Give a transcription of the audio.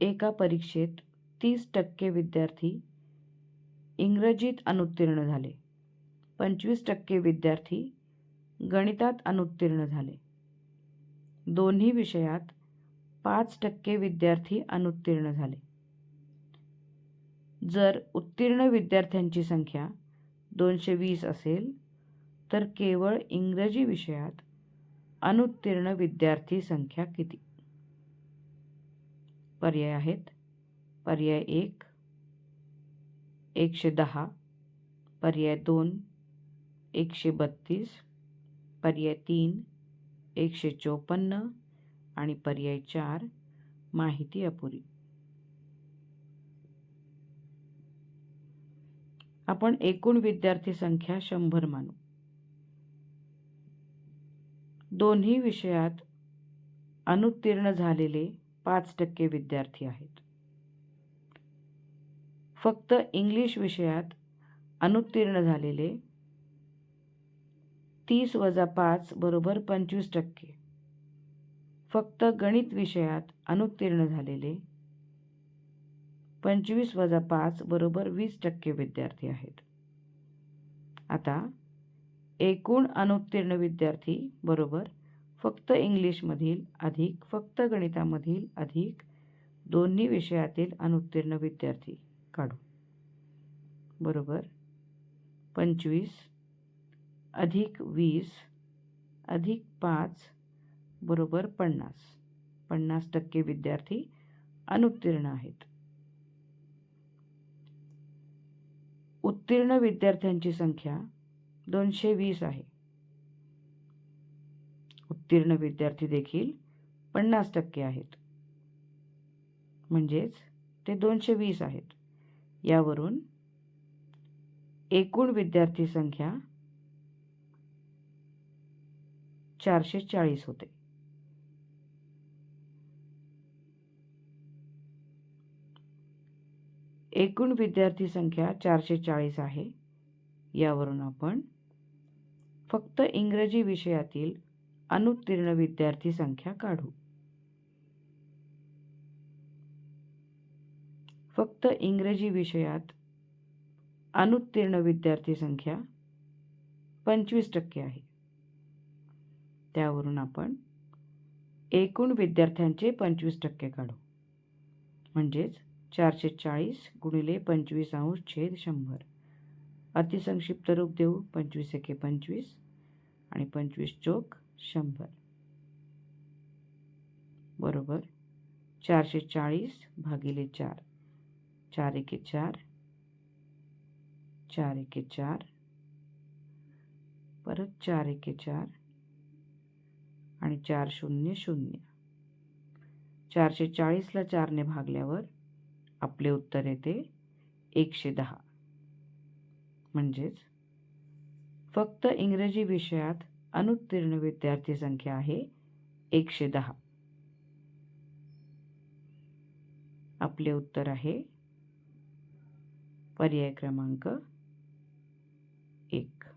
एका परीक्षेत तीस टक्के विद्यार्थी इंग्रजीत अनुत्तीर्ण झाले. पंचवीस टक्के विद्यार्थी गणितात अनुत्तीर्ण झाले. दोन्ही विषयात पाच टक्के विद्यार्थी अनुत्तीर्ण झाले. जर उत्तीर्ण विद्यार्थ्यांची संख्या दोनशे वीस असेल तर केवळ इंग्रजी विषयात अनुत्तीर्ण विद्यार्थी संख्या किती? पर्याय आहेत. पर्याय एक एकशे दहा. पर्याय दोन एकशे बत्तीस. पर्याय तीन एकशे चोपन्न. आणि पर्याय चार माहिती अपुरी. आपण एकूण विद्यार्थी संख्या शंभर मानू. दोन्ही विषयात अनुत्तीर्ण झालेले पाच टक्के विद्यार्थी आहेत. फक्त इंग्लिश विषयात अनुत्तीर्ण झालेले तीस वजा पाच बरोबर पंचवीस टक्के. फक्त गणित विषयात अनुत्तीर्ण झालेले पंचवीस वजा पाच बरोबर वीस टक्के विद्यार्थी आहेत. आता एकूण अनुत्तीर्ण विद्यार्थी बरोबर फक्त इंग्लिशमधील अधिक फक्त गणितामधील अधिक दोन्ही विषयातील अनुत्तीर्ण विद्यार्थी काढू. बरोबर? पंचवीस अधिक वीस अधिक पाच बरोबर पन्नास. पन्नास टक्के विद्यार्थी अनुत्तीर्ण आहेत. उत्तीर्ण विद्यार्थ्यांची संख्या दोनशे वीस आहे. उत्तीर्ण विद्यार्थी देखील पन्नास टक्के आहेत. म्हणजेच ते दोनशे वीस आहेत. यावरून एकूण विद्यार्थी संख्या चारशे चाळीस होते. एकूण विद्यार्थी संख्या चारशे चाळीस आहे. यावरून आपण फक्त इंग्रजी विषयातील अनुत्तीर्ण विद्यार्थी संख्या काढू. फक्त इंग्रजी विषयात अनुत्तीर्ण विद्यार्थी संख्या पंचवीस टक्के आहे. त्यावरून आपण एकूण विद्यार्थ्यांचे पंचवीस टक्के काढू. म्हणजेच चारशे चाळीस गुणिले पंचवीस अंश छेद शंभर. अतिसंक्षिप्त रूप देऊ पंचवीस एके पंचवीस आणि पंचवीस चोक शंभर. बरोबर? चारशे चाळीस भागिले चार. चार एके चार. चार एके चार. परत चार एके चार. आणि चार शून्य शून्य. चारशे चाळीसला चारने भागल्यावर आपले उत्तर येते एकशे दहा. म्हणजेच फक्त इंग्रजी विषयात अनुत्तीर्ण विद्यार्थी संख्या आहे एकशे दहा. आपले उत्तर आहे पर्याय क्रमांक एक.